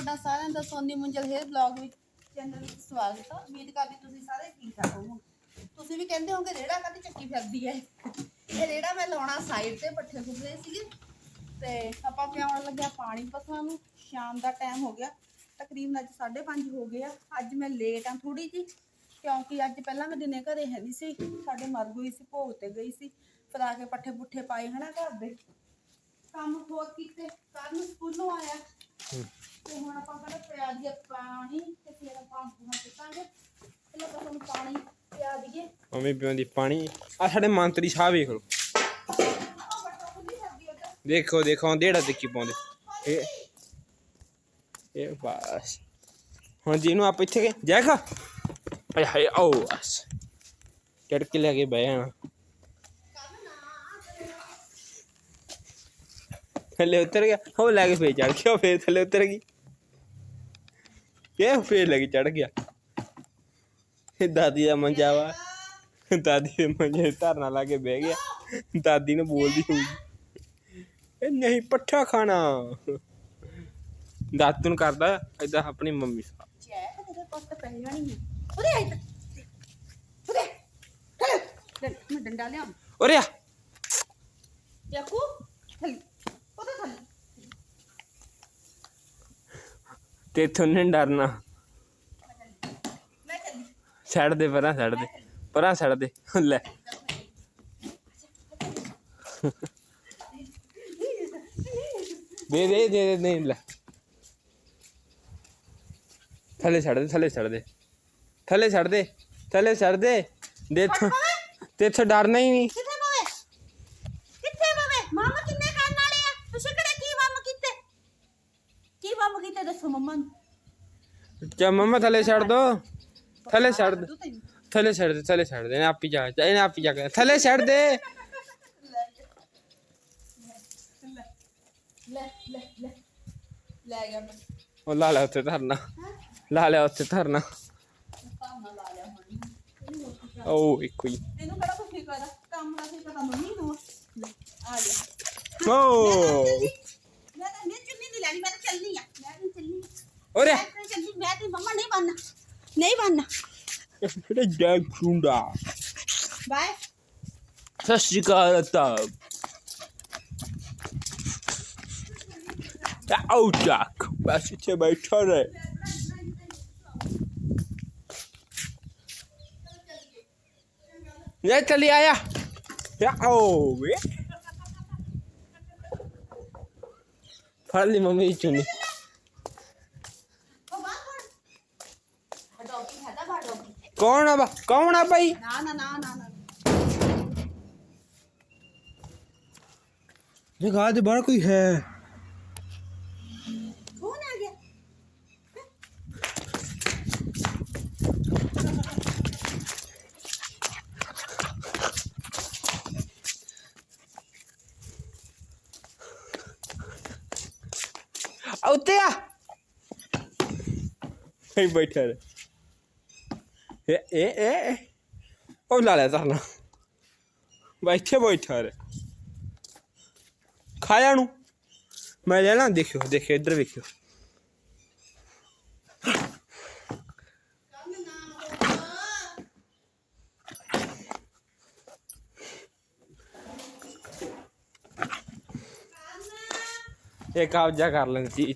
ਤੁਹਾਡਾ ਸਾਰਿਆਂ ਦਾ ਸੋਨੀ ਮੁੰਜਲ ਹੇਅਰ ਬਲੌਗ ਵਿੱਚ ਚੈਨਲ ਵਿੱਚ ਸਵਾਗਤ ਹੈ ਉਮੀਦ ਕਰਦੀ ਤੁਸੀਂ ਸਾਰੇ ਠੀਕ ਠਾਕ ਹੋਵੋਗੇ। ਤੁਸੀਂ ਵੀ ਕਹਿੰਦੇ ਹੋਗੇ ਰੇੜਾ ਕਾਹਦੀ ਚੱਕੀ ਫਿਰਦੀ ਹੈ ਇਹ ਰੇੜਾ ਮੈਂ ਲਾਉਣਾ ਸਾਈਡ ਤੇ ਪੱਠੇ ਫੁੱਲੇ ਸੀਗੇ। ਤੇ ਆਪਾਂ ਪਿਆਉਣ ਲੱਗਿਆ, ਪਾਣੀ ਪਸ਼ੂਆਂ ਨੂੰ। ਸ਼ਾਮ ਦਾ ਟਾਈਮ ਹੋ ਗਿਆ। ਤਕਰੀਬਨ ਅੱਜ 5:30 ਹੋ ਗਏ ਆ। ਅੱਜ ਮੈਂ ਲੇਟ ਆ ਥੋੜੀ ਜੀ ਕਿਉਂਕਿ ਅੱਜ ਪਹਿਲਾਂ ਮੈਂ ਦਿਨੇ ਘਰੇ ਹੈ ਨਹੀਂ ਸੀ। ਸਾਡੇ ਮਰ ਗਈ ਸੀ, ਭੋਗ ਤੇ ਗਈ ਸੀ। ਫਿਰ ਆ ਕੇ ਪੱਠੇ ਪੁੱਠੇ ਪਾਏ ਹਨਾ ਘਰ ਦੇ। ਕੰਮ ਹੋਰ ਕੀਤੇ। ਕਰਨ ਸਕੂਲੋਂ ਆਇਆ। ਤੇ ਹੁਣ ਆਪਾਂ ਪਿਆ ਪਾਣੀ ਤੇ ਫਿਰ ਆਪਾਂ ਹੁਣ ਚੁੱਕਾਂਗੇ ਪਹਿਲਾਂ ਤਾਂ ਤੁਹਾਨੂੰ ਪਾਣੀ ਪਿਆ ਦਈਏ। ਮੰਮੀ ਪਿਉਂਦੀ ਪਾਣੀ। ਆ ਸਾਡੇ ਮੰਤਰੀ ਸਾਹਿਬ ਵੇਖ ਲਓ। ਆਹ ਬੱਟਾ ਖੁੱਲੀ ਕਰਦੀ ਉੱਧਰ ਦੇਖੋ ਦੇਖੋ ਦੇੜਾ ਦੇਖੀ ਪਾਉਂਦੇ। ਇਹ ਇਹ ਬਸ। ਹੁਣ ਜਿਹਨੂੰ ਆਪ ਇੱਥੇ ਗਏ ਜੈ ਖਾ ਹਾਏ ਹਾਏ ਆਓ ਬਸ। ਚੜ ਕੇ ਲੈ ਕੇ ਬਹਿ ਜਾਣਾ। ਥੱਲੇ ਉਤਰ ਗਿਆ। ਹੋ ਲੈ ਕੇ ਫੇਰ ਚੜ ਗਿਆ ਫੇਰ ਥੱਲੇ ਉਤਰ ਗਈ। ਇਹ ਫੇਰ ਲੱਗ ਚੜ ਗਿਆ। ਇਹ ਦਾਦੀ ਦਾ ਮੰਜਾ ਵਾ। ਦਾਦੀ ਦੇ ਮੰਜੇ ਧਰਨਾ ਲਾ ਕੇ ਬਹਿ ਗਿਆ। ਦਾਦੀ ਨੂੰ ਬੋਲਦੀ ਹੋਊਗੀ ਇਹ ਨਹੀਂ ਪੱਠਾ ਖਾਣਾ। ਦਾਤਨ ਕਰਦਾ ਏਦਾਂ ਆਪਣੀ ਮੰਮੀ ਸਾਹਿਬ। ਜੈ ਤੇਰੇ ਪੁੱਤ ਉਰੇ ਆਈ ਉਰੇ ਚਲ ਲੈ ਮੈਂ ਡੰਡਾ ਲਿਆ ਓਰੇ ਆ। ਯਾਕੂ ਥੱਲੇ ਉਹਦੇ ਥੱਲੇ ਤੇ ਤੁਹਾਨੂੰ ਡਰਨਾ। ਮੈਂ ਚੱਲੀ ਛੱਡ ਦੇ ਪਰਾਂ ਛੱਡ ਦੇ। ਪਰਾਂ ਛੱਡ ਦੇ। ਲੈ। ਦੇ ਦੇ ਦੇ ਦੇ ਨਹੀਂ ਲੈ। ਥੱਲੇ ਛੱਡ ਦੇ ਥੱਲੇ ਛੱਡ ਦੇ। ਥੱਲੇ ਛੱਡ ਦੇ ਥੱਲੇ ਛੱਡ ਦੇ। ਦੇ ਇੱਥੋਂ- ਤੇ ਇੱਥੋਂ ਡਰਨਾ ਹੀ ਨਹੀਂ ਕਿੱਥੇ ਪਵੇ ਕਿੱਥੇ ਪਵੇ ਮਾਮਾ ਕਿੰਨੇ ਕਰਨ ਵਾਲੇ ਆ ਤੁਸੀਂ ਕਿਹੜੇ ਕੀ ਬੰਮ ਕੀਤੇ ਕੀ ਕੀਤੇ ਦੱਸੋ ਮੰਮਾ ਨੂੰ ਚਾ ਮੰਮਾ ਥੱਲੇ ਛੱਡ ਦੋ ਥੱਲੇ ਛੱਡ ਦੇ ਤੂੰ ਥੱਲੇ ਛੱਡ ਦੇ ਥੱਲੇ ਛੱਡ ਦੇ ਇਹਨੇ ਆਪੀ ਜਾ ਇਹਨੇ ਆਪੀ ਜਾ ਕੇ ਥੱਲੇ ਛੱਡ ਦੇ ਲੈ ਲੈ ਲੈ ਲੈ ਗਿਆ ਮੈਂ ਉਹ ਲਾ ਲਿਆ ਉੱਥੇ ਧਰਨਾ ਲਾ ਲਿਆ ਉੱਥੇ ਧਰਨਾ ਭਾਵਨਾ ਲਾ ਲਿਆ ਹੁਣ ਉਹ ਇੱਕੋ ਹੀ ਇਹਨੂੰ ਕਿਹੜਾ ਕੋਈ ਫਿਕਰ ਆ ਕੰਮ ਦਾ ਤਾਂ ਮੰਮੀ ਨੂੰ ਆ। ਗਿਆ ਓ ਮੈਂ ਤਾਂ ਨਹੀਂ ਨਹੀਂ ਲੈਣੀ ਮੈਂ ਤਾਂ ਚੱਲਣੀ ਆ। ਮੈਂ ਨਹੀਂ ਚੱਲਣੀ ਓਰੇ ਮੈਂ ਤਾਂ ਚੱਲਣੀ ਮੈਂ ਤੇ ਮੰਮਾ ਨਹੀਂ ਬੰਨਾ ਨਹੀਂ ਬੰਨਾ ਕਿਹੜਾ ਜੈਕ ਸੁੰਡਾ ਬਾਏ ਸਤਿ ਸ਼੍ਰੀ ਅਕਾਲ ਤਾਂ ਆਓ ਜਾਕ ਬਸ ਇੱਥੇ ਬੈਠਾ ਰਹੇ ਲੈ ਚਲੀ ਆਇਆ। ਯਾ ਓ ਵੇ। ਫੜ ਲਈ ਮੰਮੀ ਦੀ ਚੁੰਨੀ ਉਹ ਬਾਹਰ ਕੌਣ ਡੌਗੀ ਹੈ ਦਾ ਬਾਹਰ ਡੌਗੀ ਕੌਣ ਆ ਬਾ ਕੌਣ ਆ ਭਾਈ ਨਾ ਨਾ ਨਾ ਨਾ ਨਾ ਜਗ੍ਹਾ ਦੇ ਬਾਹਰ ਕੋਈ ਹੈ ਕੌਣ ਆ ਗਿਆ ਆ ਉੱਤੇ ਆ। ਨਹੀਂ ਬੈਠਾ ਰੇ ਇਹ ਇਹ ਇਹ ਉਹ ਲਾ ਲੈ ਧਰਨਾ ਬੈਠੇ ਬੈਠਾ ਰੇ ਖਾਇਆ ਨੂੰ। ਮੈਂ ਲੈ ਲੈਣਾ, ਦੇਖਿਓ ਦੇਖਿਓ, ਇੱਧਰ ਵੇਖਿਓ। ਇਹ ਕਬਜ਼ਾ ਕਰ ਲੈਂਦੀ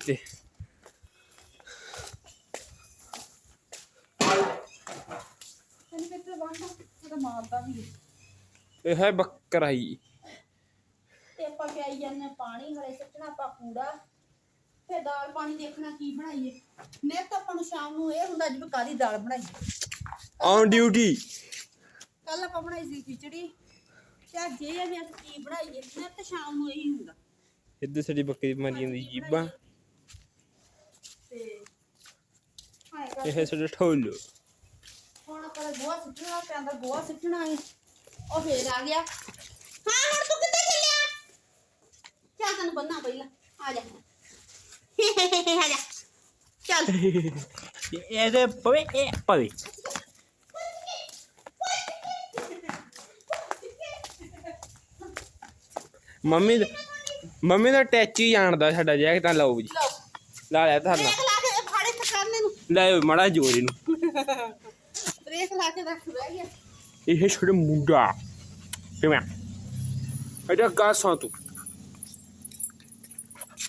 ਵੀ ਹੈ। ਇਹ ਹੈ ਬੱਕਰਾਈ। ਤੇ ਆਪਾਂ ਪਿਆਈ ਜਾਂਦੇ ਪਾਣੀ ਹਲੇ ਸੱਟਣਾ ਆਪਾਂ ਕੂੜਾ। ਤੇ ਦਾਲ ਪਾਣੀ ਦੇਖਣਾ ਕੀ ਬਣਾਈਏ? ਨੇ ਤਾਂ ਆਪਾਂ ਨੂੰ ਸ਼ਾਮ ਨੂੰ ਇਹ ਹੁੰਦਾ ਜਿਵੇਂ ਕਾਦੀ ਦਾਲ ਬਣਾਈਏ। ਔਨ ਡਿਊਟੀ ਕੱਲ ਆਪਾਂ ਬਣਾਈ ਸੀ ਖਿਚੜੀ। ਤੇ ਅੱਜ ਇਹ ਆ ਵੀ ਅਸੀਂ ਕੀ ਬਣਾਈਏ? ਨੇ ਤਾਂ ਸ਼ਾਮ ਨੂੰ ਇਹੀ ਹੁੰਦਾ। ਇੱਧਰ ਸਾਡੀ ਬੱਕਰੀ ਮਾਰੀ ਜਾਂਦੀ ਜੀਬਾਂ। ਇਹ ਸਾਡਾ ਠੋਲੋ ਹੁਣ ਆਪਾਂ ਗੋਆ ਸਿੱਟਣਾ ਪੈਂਦਾ ਗੋਆ ਸਿੱਟਣਾ ਹੈ ਉਹ ਫੇਰ ਆ ਗਿਆ। ਹਾਂ ਹੁਣ ਤੂੰ ਕਿੱਥੇ ਚੱਲਿਆ? ਚੱਲ ਤੈਨੂੰ ਬੰਨਾ ਪਹਿਲਾਂ। ਆ ਜਾ। ਆ ਜਾ। ਚੱਲ। ਇਹਦੇ ਪਵੇ ਇਹ ਪਵੇ। ਮੰਮੀ ਮੰਮੀ ਦਾ ਟੈਚੀ ਜਾਣਦਾ ਸਾਡਾ ਜੈਕ ਤਾਂ ਲਓ ਜੀ। ਲਓ। ਲਾ ਲਿਆ ਧਰਨਾ ਦੇਖ ਲਾ ਲੈ ਮੜਾ ਜੋਰ ਇਹਨੂੰ। ਬ੍ਰੇਕ ਲਾ ਕੇ ਰੱਖ ਗਿਆ ਇਹ। ਛੋਟੇ ਮੁੰਡਾ। ਕਿਵੇਂ? ਅਜਾ ਗਾਸਾਂ ਤੂੰ।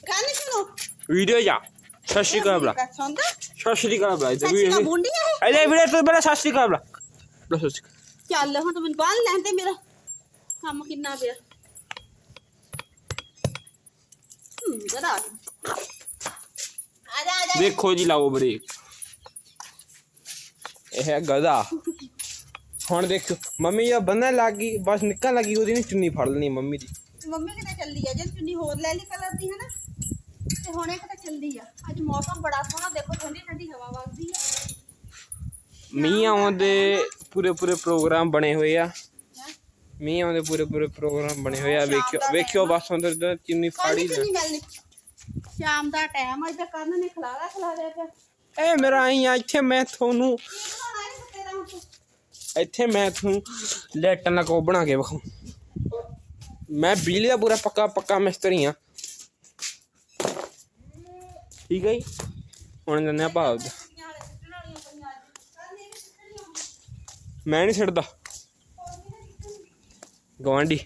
ਗਾਣੇ ਸੁਣੋ। ਵੀਡੀਓ ਜਾ। ਸਤਿ ਸ਼੍ਰੀ ਅਕਾਲ ਬਲਾ ਸੁਣਦਾ। ਸਤਿ ਸ਼੍ਰੀ ਅਕਾਲ ਬਲਾ ਸੱਚੀ ਦਾ ਮੁੰਡੀ ਅਜੇ ਵੀਡੀਓ ਤੋਂ ਬਲਾ ਸਤਿ ਸ਼੍ਰੀ ਅਕਾਲ ਬਲਾ ਅਕਾਲ। ਚੱਲ ਹੁਣ ਤੂੰ ਮੈਨੂੰ ਬੰਨ ਲੈਣ ਤੇ ਮੇਰਾ। ਕੰਮ ਕਿੰਨਾ ਪਿਆ। ਹੂੰ ਗਦਾ ਆ ਜਾ ਆ ਜਾ ਦੇਖੋ ਜੀ ਲਾਓ ਬ੍ਰੇਕ। ਇਹ ਹੈ ਗਦਾ ਹੁਣ ਦੇਖੋ ਮੰਮੀ ਜਾਂ ਬੰਨਣ ਲੱਗ ਗਈ ਬਸ ਨਿਕਲਣ ਲੱਗੀ ਉਹਦੀ ਨੀ ਚੁੰਨੀ ਫੜ ਲੈਣੀ ਮੰਮੀ ਦੀ। ਮੰਮੀ ਕਿਤੇ ਚੱਲੀ ਆ ਜੇ ਚੁੰਨੀ ਹੋਰ ਲੈ ਲਈ ਕਲਰ ਦੀ ਹੈ ਨਾ ਤੇ ਹੁਣ ਇਹ ਕਿਤੇ ਚੱਲਦੀ ਆ। ਅੱਜ ਮੌਸਮ ਬੜਾ ਸੋਹਣਾ ਦੇਖੋ ਠੰਡੀ ਠੰਡੀ ਹਵਾ ਵਗਦੀ ਆ। ਮੀਂਹ ਆਉਂਦੇ ਪੂਰੇ ਪੂਰੇ ਪ੍ਰੋਗਰਾਮ ਬਣੇ ਹੋਏ ਆ? ਮੀਂਹ ਆਉਂਦੇ ਪੂਰੇ ਪੂਰੇ ਪ੍ਰੋਗਰਾਮ ਬਣੇ ਹੋਏ ਆ। ਵੇਖਿਓ ਦਾ ਵੇਖਿਓ। ਬਸ ਅੰਦਰ ਚੁੰਨੀ ਕੱਲ ਫਾੜੀ ਸ਼ਾਮ ਦਾ ਟਾਈਮ ਅੱਜ ਤੇ ਕੰਨ ਨੇ ਖਲਾਰਾ ਖਲਾਰਿਆ ਪਿਆ ਏ ਮੇਰਾ ਆਈ ਆ ਇੱਥੇ ਮੈਂ ਤੁਹਾਨੂੰ ਇਹ ਇੱਥੇ ਮੈਂ ਤੁਹਾਨੂੰ ਲੈਟਾਂ ਦਾ ਕੋ ਬਣਾ ਕੇ ਵਿਖਾਉ। ਮੈਂ ਬਿਜਲੀ ਦਾ ਪੂਰਾ ਪੱਕਾ ਪੱਕਾ ਮਿਸਤਰੀ ਆ। ਠੀਕ ਹੈ ਜੀ? ਹੁਣ ਦਿੰਦੇ ਆ ਭਾਵ ਦਾ ਇਹ ਮੈਂ ਨਹੀਂ ਛੱਡਦਾ ਗਵਾਂਢੀ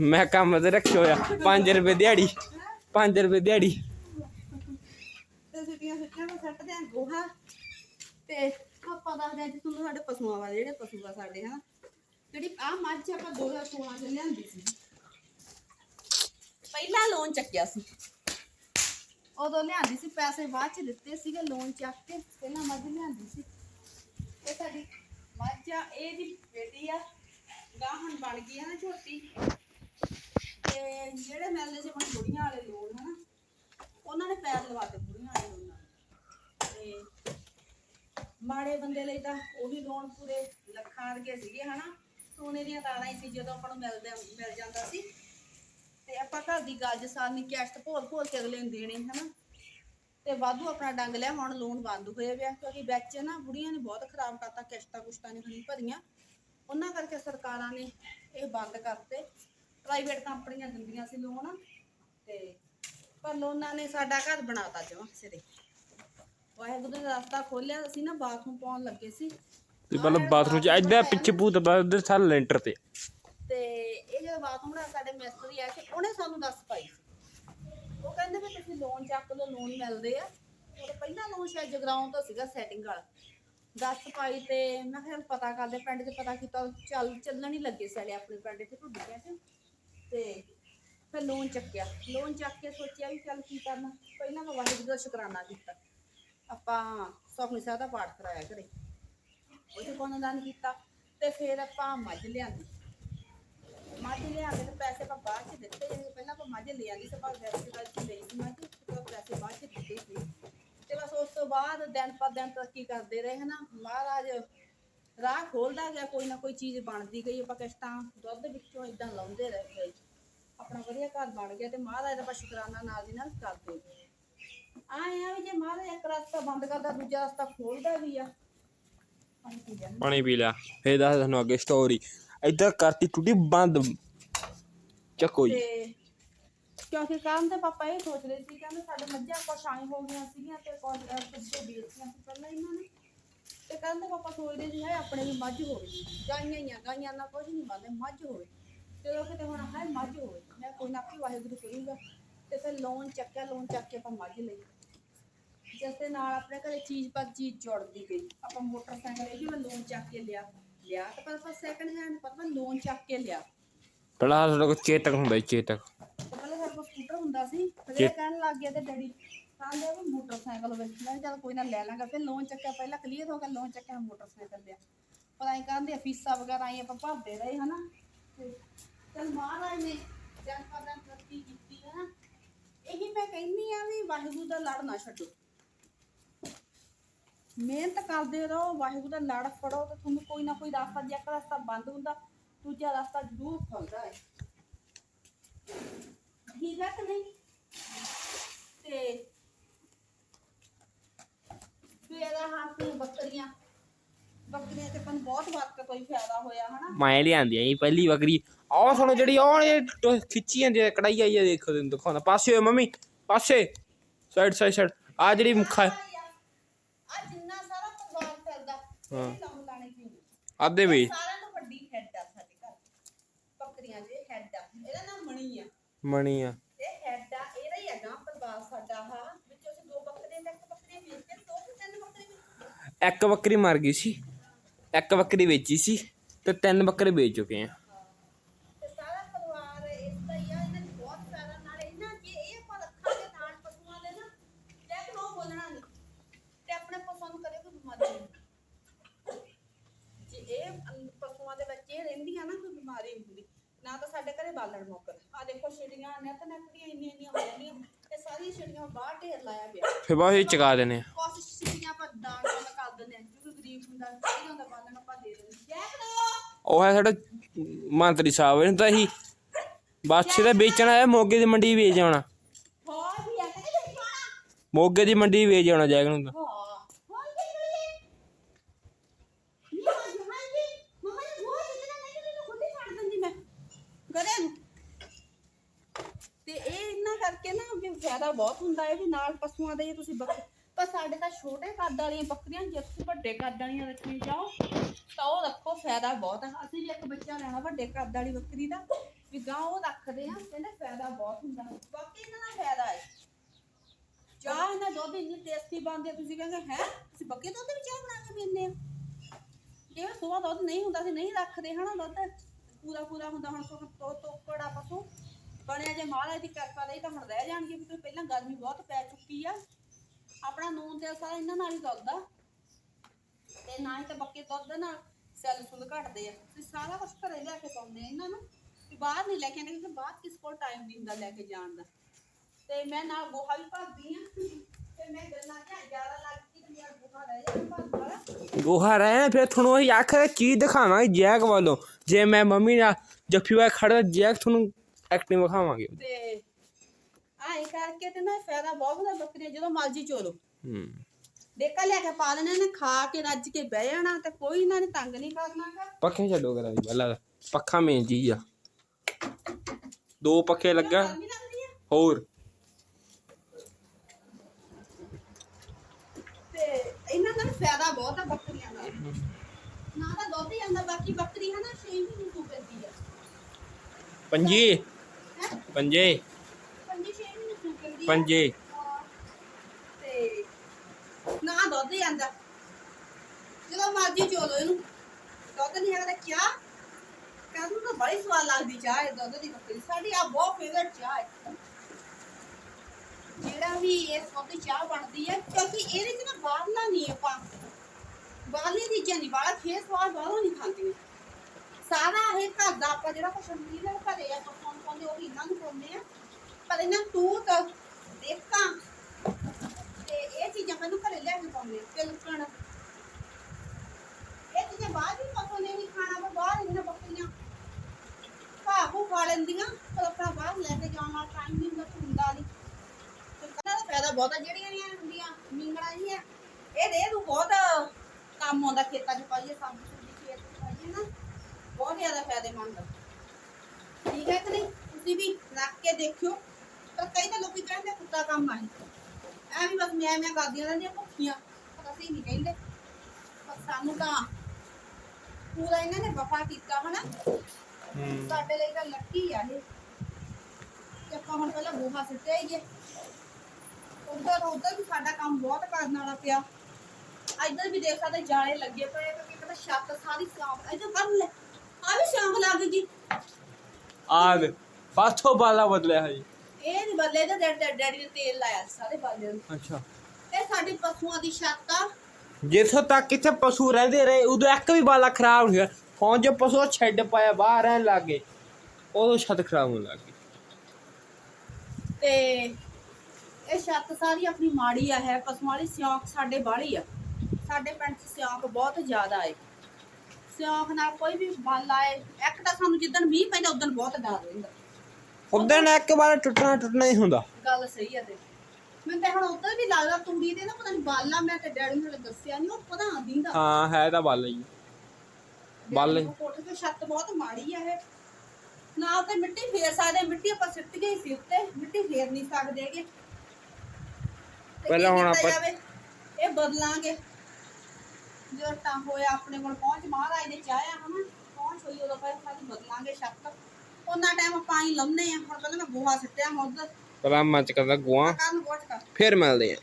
ਮੈਂ ਕੰਮ ਤੇ ਰੱਖਿਆ ਹੋਇਆ 5 ਰੁਪਏ ਦਿਹਾੜੀ 5 ਰੁਪਏ ਦਿਹਾੜੀ। ਤੇ ਸਿੱਟੀਆਂ ਸਿੱਟੀਆਂ ਨੂੰ ਸੱਟਦੇ ਆ ਗੋਹਾ। ਤੇ ਆਪਾਂ ਦੱਸਦੇ ਆ ਤੁਹਾਨੂੰ ਸਾਡੇ ਪਸ਼ੂਆਂ ਵਾਲੇ, ਜਿਹੜੇ ਪਸ਼ੂ ਆ ਸਾਡੇ, ਹਨਾ। ਜਿਹੜੀ ਆ ਮੱਝ ਆਪਾਂ 2016 ਚ ਲਿਆਂਦੀ ਸੀ। ਪਹਿਲਾ ਲੋਨ ਚੱਕਿਆ ਸੀ। ਉਦੋਂ ਲਿਆਂਦੀ ਸੀ, ਪੈਸੇ ਬਾਅਦ ਚ ਦਿੱਤੇ ਸੀਗੇ ਲੋਨ ਚੱਕ ਕੇ, ਪਹਿਲਾਂ ਮੱਝ ਲਿਆਂਦੀ ਸੀ। ਇਹ ਸਾਡੀ ਮੱਝ ਆ, ਇਹ ਬੇਟੀ ਆ ਗਾਂ ਬਣ ਗਈ ਆ ਨਾ ਝੋਟੀ ਤੇ ਜਿਹੜੇ ਮਿਲਦੇ ਸੀ ਹੁਣ ਬੁੜੀਆਂ ਵਾਲੇ ਲੋਨ ਹਨਾ ਉਹਨਾਂ ਨੇ ਪੈਰ ਲਵਾਤੇ ਬੁੜੀਆਂ ਵਾਲੇ ਲੋਨਾਂ ਤੇ ਮਾੜੇ ਬੰਦੇ ਲਈ ਤਾਂ ਉਹ ਵੀ ਲੋਨ ਪੂਰੇ ਲੱਖਾਂ ਰੁਪਏ ਸੀਗੇ, ਹਨਾ? ਸੋਨੇ ਦੀਆਂ ਤਾਰਾਂ ਹੀ ਸੀ, ਜਦੋਂ ਆਪਾਂ ਨੂੰ ਮਿਲਦੇ, ਮਿਲ ਜਾਂਦਾ ਸੀ। ਤੇ ਆਪਾਂ ਘਰ ਦੀ ਗੱਜ ਸਾਰਨੀ ਕਿਸ਼ਤ ਭੋਲ ਭੋਲ ਕੇ ਅਗਲੇ ਨੂੰ ਦੇਣੇ, ਹਨਾ? ਤੇ ਵਾਧੂ ਆਪਣਾ ਡੰਗ ਲਿਆ ਹੁਣ ਲੋਨ ਬੰਦ ਹੋਏ ਪਿਆ ਕਿਉਂਕਿ ਵਿੱਚ ਨਾ ਬੁੜੀਆਂ ਨੇ ਬਹੁਤ ਖਰਾਬ ਕਰਤਾ ਕਿਸ਼ਤਾਂ ਕੁਸ਼ਤਾਂ ਨਹੀਂ ਹਣੀ ਭਰੀਆਂ। ਉਹਨਾਂ ਕਰਕੇ ਸਰਕਾਰਾਂ ਨੇ ਇਹ ਬੰਦ ਕਰਤੇ। ਪ੍ਰਾਈਵੇਟ ਕੰਪਨੀਆਂ ਦਿੰਦੀਆਂ ਸੀ ਲੋਨ ਤੇ ਪਰ ਲੋਨਾਂ ਨੇ ਸਾਡਾ ਘਰ ਬਣਾਤਾ ਜਮਾ ਸਿਰੇ। ਵਾਹਿਗੁਰੂ ਨੇ ਰਸਤਾ ਖੋਲਿਆ ਅਸੀਂ ਨਾ ਬਾਥਰੂਮ ਪਾਉਣ ਲੱਗੇ ਸੀ। ਤੇ ਪਹਿਲਾਂ ਬਾਥਰੂਮ ਚ ਇੱਧਰ ਪਿੱਛੇ ਭੂਤ ਉਧਰ ਸਾਰ ਲੈਂਟਰ ਤੇ। ਤੇ ਇਹ ਜਦੋਂ ਬਾਥਰੂਮ ਦਾ ਸਾਡੇ ਮਿਸਤਰੀ ਆ ਕੇ ਉਹਨੇ ਸਾਨੂੰ ਦੱਸ ਪਾਈ ਸੀ। ਉਹ ਕਹਿੰਦੇ ਵੀ ਤੁਸੀਂ ਲੋਨ ਚੱਕ ਲਓ ਲੋਨ ਮਿਲਦੇ ਆ। ਉਹ ਪਹਿਲਾਂ ਲੋਨ ਸ਼ਾਇਦ ਜਗਰਾਉਂ ਤੋਂ ਸੀਗਾ ਸੈਟਿੰਗ ਵਾਲਾ। ਦੱਸ ਪਾਈ ਤੇ ਮੈਂ ਕਿਹਾ ਪਤਾ ਕਰਦੇ ਪਿੰਡ 'ਚ ਪਤਾ ਕੀਤਾ, ਚੱਲ ਚੱਲਣ ਹੀ ਲੱਗੇ ਸਾਡੇ ਆਪਣੇ ਪਿੰਡ 'ਚ ਢੁੱਡੀਆਂ 'ਚ ਤੇ ਫਿਰ ਲੋਨ ਚੱਕਿਆ। ਲੋਨ ਚੱਕ ਕੇ ਸੋਚਿਆ ਵੀ ਚੱਲ ਕੀ ਕਰਨਾ। ਪਹਿਲਾਂ ਮੈਂ ਵਾਹਿਗੁਰੂ ਦਾ ਸ਼ੁਕਰਾਨਾ ਕੀਤਾ। ਆਪਾਂ ਸੁਖਮਨੀ ਸਾਹਿਬ ਦਾ ਪਾਠ ਕਰਾਇਆ ਘਰੇ। ਉਹਦੇ ਤੇ ਦਾਨ ਕੀਤਾ? ਤੇ ਫਿਰ ਆਪਾਂ ਮੱਝ ਲਿਆਂਦੀ। ਮੱਝ ਲਿਆ ਕੇ ਤੇ ਪੈਸੇ ਆਪਾਂ ਬਾਅਦ ਚ ਦਿੱਤੇ ਜਿਹੜੇ ਪਹਿਲਾਂ ਆਪਾਂ ਮੱਝ ਲੈ ਆਂਦੀ ਸੀ ਪਰ ਵੈਸੇ ਗੱਲ ਚ ਲਈ ਸੀ ਮੱਝ? ਤੇ ਫਿਰ ਪੈਸੇ ਬਾਅਦ ਚ ਦਿੱਤੇ ਸੀ। ਤੇ ਬਸ ਉਸ ਤੋਂ ਬਾਅਦ ਦਿਨ ਪਰ ਦਿਨ ਤਰੱਕੀ ਕਰਦੇ ਰਹੇ, ਹਨਾ? ਮਹਾਰਾਜ ਰਾਹ ਖੋਲਦਾ ਗਿਆ, ਕੋਈ ਨਾ ਕੋਈ ਚੀਜ਼ ਬਣਦੀ ਗਈ, ਆਪਾਂ ਕਿਸ਼ਤਾਂ, ਦੁੱਧ ਵਿੱਚੋਂ ਇਦਾਂ ਲਾਉਂਦੇ ਰਹੇ ਗਏ ਆਪਣਾ ਵਧੀਆ ਘਰ ਬਣ ਗਿਆ ਤੇ ਮਹਾਰਾਜ ਦਾ ਆਪਾਂ ਸ਼ੁਕਰਾਨਾ ਨਾਲ ਦੀ ਨਾਲ ਕਰਦੇ ਗਏ। ਆਏ ਆ ਵੀ ਜੇ ਮਹਾਰਾਜ ਇੱਕ ਰਸਤਾ ਬੰਦ ਕਰਦਾ, ਦੂਜਾ ਰਸਤਾ ਖੋਲਦਾ ਵੀ ਆ, ਪਾਣੀ ਪੀ ਪਾਣੀ ਪੀ ਲਿਆ। ਫੇਰ ਦੱਸ ਤੁਹਾਨੂੰ ਅੱਗੇ ਸਟੋਰੀ ਇੱਧਰ ਕਰਤੀ ਟੁੱਟੀ ਬੰਦ। ਚੱਕੋ ਜੀ। ਤੇ ਕਿਉਂਕਿ ਕੰਮ ਤੇ ਪਾਪਾ ਇਹ ਸੋਚ ਰਹੇ ਸੀ, ਕਹਿੰਦੇ ਸਾਡੇ ਮੱਝਾਂ ਕੁਛ ਹੋ ਗਈਆਂ ਸੀਗੀਆਂ ਤੇ ਕੁਝ ਕੁਝ ਵੇਚੀਆਂ ਸੀ ਪਹਿਲਾਂ ਇਹਨਾਂ ਨੇ। ਤੇ ਕਹਿੰਦੇ ਪਾਪਾ ਸੋਚਦੇ ਸੀ ਹੈ ਆਪਣੇ ਵੀ ਮੱਝ ਹੋਵੇ ਗਾਈਆਂ ਹੀ ਆ, ਗਾਈਆਂ ਨਾਲ ਕੁਝ ਨਹੀਂ ਬੰਦੇ ਮੱਝ ਹੋਵੇ ਤੇ ਕਿਤੇ ਹੁਣ ਹੈ ਮੱਝ ਹੋਵੇ ਮੈਂ ਕੋਈ ਨਾ ਆਪੇ ਵਾਹਿਗੁਰੂ ਕਰੂੰਗਾ ਤੇ ਫਿਰ ਲੋਨ ਚੱਕਿਆ ਲੋਨ ਚੱਕ ਕੇ ਆਪਾਂ ਮੱਝ ਲਈ। ਜਿਸ ਦੇ ਨਾਲ ਆਪਣੇ ਘਰੇ ਚੀਜ਼ ਪਰ ਚੀਜ਼ ਜੁੜਦੀ ਗਈ। ਆਪਾਂ ਮੋਟਰਸਾਈਕਲ, ਇਹ ਵੀ ਮੈਂ ਲੋਨ ਚੱਕ ਕੇ ਲਿਆ। ਲਿਆ ਤੇ ਪਰ ਪਰ ਸੈਕੰਡ ਹੈਂਡ ਪਰ ਮੈਂ ਲੋਨ ਚੱਕ ਕੇ ਲਿਆ। ਪਹਿਲਾਂ ਸਾਡੇ ਕੋਲ ਚੇਤਕ ਹੁੰਦਾ ਸੀ ਚੇਤਕ। ਤੇ ਪਹਿਲਾਂ ਸਾਡੇ ਕੋਲ ਸਕੂਟਰ ਹੁੰਦਾ ਸੀ ਫਿਰ ਇਹ ਕਹਿਣ ਲੱਗ ਗਿਆ ਤੇ ਡੈਡੀ ਕਹਿੰਦੇ ਵੀ ਮੋਟਰਸਾਈਕਲ ਮੈਂ ਕਿਹਾ ਚੱਲ ਕੋਈ ਨਾ ਲੈ ਲਾਂਗਾ ਫਿਰ ਲੋਨ ਚੱਕਿਆ ਪਹਿਲਾਂ ਕਲੀਅਰ ਹੋ ਗਿਆ ਲੋਨ ਚੱਕਿਆ ਮੋਟਰਸਾਈਕਲ ਲਿਆ। ਪਰ ਐਂ ਕਹਿੰਦੇ ਆ ਫੀਸਾਂ ਵਗੈਰਾ ਆਪਾਂ ਭਰਦੇ ਰਹੇ ਹਨਾ। ਤੇ ਚੱਲ ਮਹਾਰਾਜ ਨੇ ਜਨ ਪਦਾਂ ਤਰੱਕੀ ਕੀਤੀ ਹੈ ਨਾ ਇਹੀ ਮੈਂ ਕਹਿੰਨੀ ਆ ਵੀ ਵਾਹਿਗੁਰੂ ਦਾ ਲੜ ਨਾ ਛੱਡੋ। ਮਿਹਨਤ ਕਰਦੇ ਰਹੋ, ਵਾਹਿਗੁਰੂ ਦਾ ਲੜ ਫੜੋ ਤੇ ਤੁਹਾਨੂੰ ਕੋਈ ਨਾ ਕੋਈ ਰਸਤਾ ਜੇ ਇੱਕ ਰਸਤਾ ਬੰਦ ਹੁੰਦਾ, ਦੂਜਾ ਰਸਤਾ ਜ਼ਰੂਰ ਖੁੱਲਦਾ ਹੈ। ਠੀਕ ਹੈ ਕਿ ਨਹੀਂ? ਤੇ ਫਿਰ ਆਹ ਆਪਣੀ ਬੱਕਰੀਆਂ। ਬੱਕਰੀਆਂ ਤੇ ਆਪਾਂ ਨੂੰ ਬਹੁਤ ਵਰਕ ਕੋਈ ਫਾਇਦਾ ਹੋਇਆ, ਹਨਾ? ਮੈਂ ਲਿਆਂਦੀ ਆਈ ਪਹਿਲੀ ਬੱਕਰੀ। ਆਹ ਸੁਣੋ ਜਿਹੜੀ, ਆਹ ਇਹ ਖਿੱਚੀ ਜਾਂਦੀ ਹੈ ਕੜਾਈ ਆਈ ਹੈ, ਦੇਖੋ ਤੈਨੂੰ ਦਿਖਾਉਂਦਾ। ਪਾਸੇ ਹੋਏ ਮੰਮੀ, ਪਾਸੇ। ਸਾਈਡ ਸਾਈਡ ਸਾਈਡ ਆ ਜਿਹੜੀ ਮੁੱਖਾ ਆ ਜਿੰਨਾ ਸਾਰਾ ਪਰਿਵਾਰ ਫਿਰਦਾ ਹਾਂ। ਕੰਮ ਲਾਣੇ ਕਿਉਂ ਨਹੀਂ? ਆਦੇ ਵੀ। ਸਾਰਿਆਂ ਤੋਂ ਵੱਡੀ ਹੈਡ ਆ ਸਾਡੇ ਘਰ ਬੱਕਰੀਆਂ ਦੇ ਹੈਡ ਆ। ਇਹਦਾ ਨਾਮ ਮਣੀ ਆ। ਮਣੀ ਆ। ਇਹ ਹੈਡ ਆ ਇਹਦਾ ਹੀ ਹੈਗਾ ਪਰਿਵਾਰ ਸਾਡਾ ਹਾਂ ਵਿੱਚੋਂ ਅਸੀਂ ਦੋ ਬੱਕਰੇ ਤੇ ਇੱਕ ਬੱਕਰੀ ਵੇਚ ਕੇ ਦੋ ਤੇ ਤਿੰਨ ਬੱਕਰੇ ਵੇਚ। ਇੱਕ ਬੱਕਰੀ ਮਰ ਗਈ ਸੀ ਇੱਕ ਬੱਕਰੀ ਵੇਚੀ ਸੀ ਤੇ ਤਿੰਨ ਬੱਕਰੇ ਵੇਚ ਚੁੱਕੇ ਆ ਤੇ ਸਾਰਾ ਪਰਿਵਾਰ ਇਸ ਦਾ ਹੀ ਆ ਇਹਨਾਂ ਦੀ ਬਹੁਤ ਫਾਇਦਾ ਨਾਲ ਇਹਨਾਂ ਜੇ ਇਹ ਆਪਾਂ ਰੱਖਾਂਗੇ ਨਾਲ ਪਸ਼ੂਆਂ ਦੇ ਨਾ ਤੇ ਕਿਉਂ ਬੋਲਣਾ ਨਹੀਂ ਤੇ ਆਪਣੇ ਪਸ਼ੂਆਂ ਨੂੰ ਕਦੇ ਕੋਈ ਬਿਮਾਰੀ ਨਹੀਂ ਜੇ ਇਹ ਅੰ- ਪਸ਼ੂਆਂ ਦੇ ਵਿੱਚ ਇਹ ਰਹਿੰਦੀਆਂ ਨਾ ਕੋਈ ਬਿਮਾਰੀ ਨਹੀਂ ਹੁੰਦੀ ਨਾ ਤਾਂ ਸਾਡੇ ਘਰੇ ਬਾਲਣ ਮੁੱਕਦਾ ਆ ਦੇਖੋ ਛਿੜੀਆਂ ਨਿਤ ਨਿਤ ਦੀਆਂ ਇੰਨੀਆਂ ਇੰਨੀਆਂ ਹੋ ਜਾਂਦੀਆਂ। ਤੇ ਸਾਰੀਆਂ ਛਿੜੀਆਂ ਬਾਹਰ ਢੇਰ ਲਾਇਆ ਪਿਆ। ਫਿਰ ਬਾਅਦ ਵਿੱਚ ਚਕਾ ਦਿੰਦੇ ਆ। ਕੋਸ਼ਿਸ਼ ਛਿੜੀਆਂ ਆਪਾਂ ਦਾਣ ਵਾਲਾ ਕਰ ਦਿੰਦੇ ਆ। ਕਿਉਂਕਿ ਗਰੀਬ ਹੁੰਦਾ ਇਹਨਾਂ ਦਾ ਬਾਲਣ ਆਪਾਂ ਦੇ ਦਿੰਦੇ। ਜੈ ਕਰੋ। ਉਹ ਹੈ ਸਾਡਾ ਮੰਤਰੀ ਸਾਹਿਬ ਇਹਨੂੰ ਤਾਂ ਅਸੀਂ ਬਾਦਸ਼ਾਹ ਦਾ ਵੇਚਣਾ ਹੈ ਮੋਗੇ ਦੀ ਮੰਡੀ ਵੇਚ ਆਉਣਾ। ਹੋਰ ਵੀ ਆ ਕਹਿੰਦੇ ਦੇਖਣਾ ਮੋਗੇ ਦੀ ਮੰਡੀ ਵੇਚ ਆਉਣਾ ਜੈਗ ਨੂੰ ਤਾਂ ਹਾਂ ਹੋਰ ਕੀ ਕਰੀਏ ਨਹੀਂ ਹਾਂਜੀ ਹਾਂਜੀ ਮਮਾ ਨੇ ਬਹੁਤ ਜਿੰਨਾ ਨਹੀਂ ਮੈਨੂੰ ਖੁਦ ਹੀ ਛੱਡ ਦਿੰਦੀ ਮੈਂ ਗਰੇ ਨੂੰ ਤੇ ਇਹ ਇਹਨਾਂ ਕਰਕੇ ਨਾ ਵੀ ਫਾਇਦਾ ਬਹੁਤ ਹੁੰਦਾ ਹੈ ਵੀ ਨਾਲ ਪਸ਼ੂਆਂ ਦੇ ਜੇ ਤੁਸੀਂ ਬੱਕ ਪਰ ਸਾਡੇ ਤਾਂ ਛੋਟੇ ਕੱਦ ਵਾਲੀਆਂ ਬੱਕਰੀਆਂ ਜੇ ਤੁਸੀਂ ਵੱਡੇ ਕੱਦ ਵਾਲੀਆਂ ਰੱਖਣੀ ਚਾਹੋ ਤਾਂ ਉਹ ਰੱਖੋ ਫਾਇਦਾ ਬਹੁਤ ਹੈ ਅਸੀਂ ਵੀ ਇੱਕ ਬੱਚਾ ਲੈਣਾ ਵੱਡੇ ਕੱਦ ਵਾਲੀ ਬੱਕਰੀ ਦਾ ਵੀ ਗਾਂ ਉਹ ਰੱਖਦੇ ਆ ਕਹਿੰਦੇ ਫਾਇਦਾ ਬਹੁਤ ਹੁੰਦਾ ਬਾਕੀ ਇਹਨਾਂ ਦਾ ਫਾਇਦਾ ਹੈ ਚਾਹ ਇਹਨਾਂ ਦੁੱਧ ਇੰਨੀ ਟੇਸਟੀ ਬਣਦੀ ਆ ਤੁਸੀਂ ਕਹਿੰਦੇ ਹੈ ਤੁਸੀਂ ਬੱਕੇ ਦੁੱਧ ਵੀ ਚਾਹ ਬਣਾ ਕੇ ਪੀਂਦੇ ਆ ਜੇ ਸਵੇਰ ਦੁੱਧ ਨਹੀਂ ਹੁੰਦਾ ਸੀ ਨਹੀਂ ਰੱਖਦੇ ਹਨਾ ਦੁੱਧ ਪੂਰਾ ਪੂਰਾ ਹੁੰਦਾ ਹੁਣ ਤੋਂ ਤੋਕੜਾ ਪਸ਼ੂ ਬਣਿਆ ਜੇ ਮਹਾਰਾਜ ਦੀ ਕਿਰਪਾ ਰਹੀ ਤਾਂ ਹੁਣ ਰਹਿ ਜਾਣਗੇ ਕਿਉਂਕਿ ਪਹਿਲਾਂ ਗਰਮੀ ਬਹੁਤ ਪੈ ਚੁੱਕੀ ਆ। ਆਪਣਾ ਨੂਨ ਤੇ ਸਾਰਾ ਇਹਨਾਂ ਨਾਲ ਹੀ ਦੁੱਧ ਤੇ ਨਾ ਹੀ ਤਾਂ ਬੱਕੇ ਦੁੱਧ ਨਾਲ ਸੈੱਲ ਸੁੱਲ ਘਟਦੇ ਆ। ਤੁਸੀਂ ਸਾਰਾ ਕੁਝ ਘਰੇ ਲਿਆ ਕੇ ਪਾਉਂਦੇ ਆ ਇਹਨਾਂ ਨੂੰ। ਵੀ ਬਾਹਰ ਨਹੀਂ ਲੈ ਕੇ ਆਉਂਦੇ, ਕਿਉਂਕਿ ਬਾਹਰ ਕਿਸ ਕੋਲ ਟਾਈਮ ਨਹੀਂ ਹੁੰਦਾ ਲੈ ਕੇ ਜਾਣ ਦਾ। ਤੇ ਮੈਂ ਨਾਲ ਗੋਹਾ ਵੀ ਭਰਦੀ ਆ, ਤੇ ਮੈਂ ਗੱਲਾਂ ਕਿ ਜ਼ਿਆਦਾ ਲੱਗਦੀ ਤੇ ਮੇਰਾ ਗੋਹਾ ਰਹਿ ਜਾਂਦਾ ਭਰਨ ਵਾਲਾ। ਗੋਹਾ ਰਹੇ, ਫਿਰ ਤੁਹਾਨੂੰ ਅਸੀਂ ਆਖਰ ਚੀਜ਼ ਦਿਖਾਵਾਂਗੇ ਜੈਕ ਵੱਲੋਂ? ਜੇ ਮੈਂ ਮੰਮੀ ਨਾਲ ਜੱਫੀ ਵਾ ਖੜਾ ਜੈਕ ਤੁਹਾਨੂੰ ਐਕਟਿੰਗ ਵਿਖਾਵਾਂਗੇ। ਤੇ ਆਏ ਕਰਕੇ ਤੇ ਨਾ ਫਾਇਦਾ ਬਹੁਤ ਹੁੰਦਾ ਬੱਕਰੀਆਂ ਜਦੋਂ ਮਰਜ਼ੀ ਚੋਲੋ। ਹੂੰ। ਡੇਕਾ ਲਿਆ ਕੇ ਪਾ ਦੇਣਾ ਨੇ ਖਾ ਕੇ ਰੱਜ ਕੇ ਬਹਿ ਜਾਣਾ ਤੇ ਕੋਈ ਇਹਨਾਂ ਨੇ ਤੰਗ ਨਹੀਂ ਕਰਨਾਗਾ ਪੱਖੇ ਛੱਡੋ ਕਰਾਂ ਪਹਿਲਾਂ ਪੱਖਾ ਮੇਨ ਚੀਜ਼ ਆ। ਦੋ ਪੱਖੇ ਲੱਗਾ। ਗਰਮੀ ਲੱਗਦੀ ਆ? ਹੋਰ। ਤੇ ਇਹਨਾਂ ਦਾ ਵੀ ਫਾਇਦਾ ਬਹੁਤ ਆ ਬੱਕਰੀਆਂ ਦਾ। ਨਾ ਤਾਂ ਦੁੱਧ ਹੀ ਆਉਂਦਾ ਬਾਕੀ ਬੱਕਰੀ ਹੈ ਨਾ 6 ਮਹੀਨੇ ਤੋਂ ਪੈਂਦੀ ਆ। ਪੰਜੇ। ਪੰਜੇ। ਪੰਜੀ 6 ਮਹੀਨੇ ਤੋਂ ਪੈਂਦੀ ਆ। ਪੰਜੇ। ਹਾਂ। ਤੇ ਨਾ ਦੁੱਧ ਹੀ ਆਂਦਾ। ਜਦੋਂ ਮਰਜ਼ੀ ਚੋਲੋ ਇਹਨੂੰ। ਦੁੱਧ ਨਹੀਂ ਹੈਗਾ ਤਾਂ ਕਿਆ? ਕਹਿੰਦਾ ਤਾਂ ਬੜੀ ਸਵਾਦ ਲੱਗਦੀ ਚਾਹ ਇਹ ਦੁੱਧ ਦੀ ਬੱਕਰੀ। ਸਾਡੀ ਆ ਬਹੁਤ ਫੇਵਰਟ ਚਾਹ ਹੈ। ਜਿਹੜਾ ਵੀ ਇਹ ਦੁੱਧ ਦੀ ਚਾਹ ਬਣਦੀ ਹੈ ਕਿਉਂਕਿ ਇਹਦੇ ਚ ਨਾ ਬਾਹਰਲਾ ਨਹੀਂ ਆਪਾਂ ਬਾਹਰਲੀ ਚੀਜ਼ਾਂ ਨਹੀਂ ਬਾਹਲਾ ਖੇ ਸਵਾਦ ਬਾਹਰੋਂ ਨਹੀਂ ਖਾਂਦੀਆਂ। ਸਾਰਾ ਇਹ ਘਰ ਦਾ ਆਪਾਂ ਜਿਹੜਾ ਕੁਛ ਅਮੀਰ ਹੈ ਘਰੇ ਆਪਾਂ ਪਾਉਂਦੇ, ਉਹ ਵੀ ਇਹਨਾਂ ਨੂੰ ਪਾਉਂਦੇ ਆ। ਪਰ ਇਹਨਾਂ ਤੂਤ ਦੇਖਾਂ। ਤੇ ਇਹ ਚੀਜ਼ਾਂ ਮੈਨੂੰ ਘਰੇ ਲਿਆ ਕੇ ਪਾਉਂਦੇ ਆ ਇਹ ਚੀਜ਼ਾਂ ਬਾਹਰ ਵੀ ਪਕਾਉਂਦੇ ਨਹੀਂ ਖਾਣਾ ਪਰ ਬਾਹਰ ਇਹਨਾਂ ਬੱਕਰੀਆਂ ਘਾਹ ਖਾ ਲੈਂਦੀਆਂ, ਪਰ ਆਪਣਾ ਬਾਹਰ ਲੈ ਕੇ ਜਾਣ ਨਾਲ ਟਾਈਮ ਨਹੀਂ ਹੁੰਦਾ ਹੁੰਦਾ ਨਹੀਂ। ਤੇ ਦਾ ਫਾਇਦਾ ਬਹੁਤ ਆ ਜਿਹੜੀਆਂ ਇਹ ਹੁੰਦੀਆਂ ਮਿੰਗਣਾ ਜੀਆਂ ਇਹ ਦੇ ਨੂੰ ਬਹੁਤ ਕੰਮ ਆਉਂਦਾ, ਖੇਤਾਂ 'ਚ ਪਾਈਏ ਸਬਜ਼ੀ ਸੁਬਜ਼ੀ ਖੇਤ 'ਚ ਪਾਈਏ ਨਾ। ਬਹੁਤ ਜ਼ਿਆਦਾ ਫਾਇਦੇਮੰਦ। ਆ ਠੀਕ ਹੈ ਕਿ ਨਹੀਂ ਤੁਸੀਂ ਵੀ ਰੱਖ ਕੇ ਦੇਖਿਓ ਪਰ ਕਈ ਤਾਂ ਲੋਕੀ ਕਹਿੰਦੇ ਆ ਕੁੱਤਾ ਕੰਮ ਆ ਇਹ ਐਵੇਂ ਬਸ ਮੈਂ ਮੈਂ ਕਰਦੀਆਂ ਰਹਿੰਦੀਆਂ ਭੁੱਖੀਆਂ ਪਰ ਅਸੀਂ ਨਹੀਂ ਕਹਿੰਦੇ ਪਰ ਸਾਨੂੰ ਤਾਂ ਪੂਰਾ ਇਹਨਾਂ ਨੇ ਵਫਾ ਕੀਤਾ ਹਨਾ ਹੂੰ ਸਾਡੇ ਲਈ ਤਾਂ ਲੱਕੀ ਆ ਇਹ ਤੇ ਆਪਾਂ ਹੁਣ ਪਹਿਲਾਂ ਗੋਹਾ ਸਿੱਟਿਆ ਹੀ ਹੈ ਉਧਰ ਉਧਰ ਵੀ ਸਾਡਾ ਕੰਮ ਬਹੁਤ ਕਰਨ ਵਾਲਾ ਪਿਆ ਇੱਧਰ ਵੀ ਦੇਖ ਸਕਦੇ ਜਾਲੇ ਲੱਗੇ ਪਏ ਕਿਉਂਕਿ ਕਹਿੰਦਾ ਛੱਤ ਸਾਰੀ ਸਾਫ਼ ਇੱਧਰ ਕਰ ਲੈ ਆ ਵੀ ਸ਼ਾਮ ਲੱਗ ਗਈ ਆ ਦੇ ਪਾਥੋ ਬਾਲਾ ਬਦਲਿਆ ਹੈ ਇਹ ਨਹੀਂ ਬੱਲੇ ਤੇ ਡੈਡੀ ਡੈਡੀ ਨੇ ਤੇਲ ਲਾਇਆ ਸੀ ਸਾਰੇ ਬਾਲੇ ਨੂੰ। ਅੱਛਾ। ਇਹ ਸਾਡੀ ਪਸ਼ੂਆਂ ਦੀ ਛੱਤ ਆ। ਜਿੱਥੋਂ ਤੱਕ ਇੱਥੇ ਪਸ਼ੂ ਰਹਿੰਦੇ ਰਹੇ ਉਦੋਂ ਇੱਕ ਵੀ ਬਾਲਾ ਖਰਾਬ ਨਹੀਂ ਹੋਇਆ। ਹੁਣ ਜੋ ਪਸ਼ੂ ਛੱਡ ਪਾਇਆ ਬਾਹਰ ਰਹਿਣ ਲੱਗੇ ਉਦੋਂ ਛੱਤ ਖਰਾਬ ਹੋਣ ਲੱਗ ਗਈ। ਤੇ ਇਹ ਛੱਤ ਸਾਰੀ ਆਪਣੀ ਮਾੜੀ ਆ ਹੈ ਪਸ਼ੂਆਂ ਵਾਲੀ ਸਿਉਂਕ ਸਾਡੇ ਬਾਹਲੀ ਆ। ਸਾਡੇ ਪਿੰਡ 'ਚ ਸਿਉਂਕ ਬਹੁਤ ਜ਼ਿਆਦਾ ਏ। ਸਿਉਂਕ ਨਾਲ ਕੋਈ ਵੀ ਬਲ ਆਏ ਇੱਕ ਤਾਂ ਸਾਨੂੰ ਜਿੱਦਣ ਮੀਂਹ ਪੈਂਦਾ ਉਦੋਂ ਬਹੁਤ ਡਰ ਰਹਿੰਦਾ। ਉਦੋਂ ਇੱਕ ਵਾਰ ਟੁੱਟਣਾ ਟੁੱਟਣਾ ਹੀ ਹੁੰਦਾ। ਗੱਲ ਸਹੀ ਆ ਤੇ ਮੈਨੂੰ ਤਾਂ ਹੁਣ ਉਧਰ ਵੀ ਲੱਗਦਾ ਤੂੜੀ ਦੇ ਨਾ ਪਤਾ ਨਹੀਂ ਬਾਲਾ ਮੈਂ ਤੇ ਡੈਡੀ ਨੂੰ ਹਲੇ ਦੱਸਿਆ ਨਹੀਂ ਉਹ ਪਤਾ ਆਂਦੀਂਦਾ ਹਾਂ ਹੈ ਤਾਂ ਬਾਲਾ ਹੀ। ਬਾਲੇ। ਕੋਠੇ ਤੇ ਛੱਤ ਬਹੁਤ ਮਾੜੀ ਆ ਇਹ। ਨਾ ਤੇ ਮਿੱਟੀ ਫੇਰ ਸਕਦੇ ਮਿੱਟੀ ਆਪਾਂ ਸਿੱਟ ਗਈ ਸੀ ਉੱਤੇ ਮਿੱਟੀ ਫੇਰ ਨਹੀਂ ਸਕਦੇਗੇ ਤੇ ਪਹਿਲਾਂ ਹੁਣ ਆਪਾਂ-? ਇਹ ਬਦਲਾਂਗੇ। ਜੋ ਹੋਇਆ ਆਪਣੇ ਕੋਲ ਪਹੁੰਚ ਮਹਾਰਾਜ ਨੇ ਚਾਹਿਆ ਹਨਾ ਪਹੁੰਚ ਹੋਈ ਉਦੋਂ ਫਿਰ ਸਾਡੀ ਬਦਲਾਂਗੇ ਛੱਤ ਉਹਨਾਂ ਟਾਈਮ ਆਪਾਂ ਹੀ ਲੰਮਨੇ ਆ ਹੁਣ ਪਹਿਲਾਂ ਮੈਂ ਗੋਹਾ ਸਿੱਟਿਆ ਹੁਣ ਉਧਰ। ਪਹਿਲਾਂ ਮੱਚ ਕਰਦਾ ਗੋਆ ਕੱਲ ਨੂੰ ਗੋਹਾ ਫਿਰ ਮਿਲਦੇ ਆ।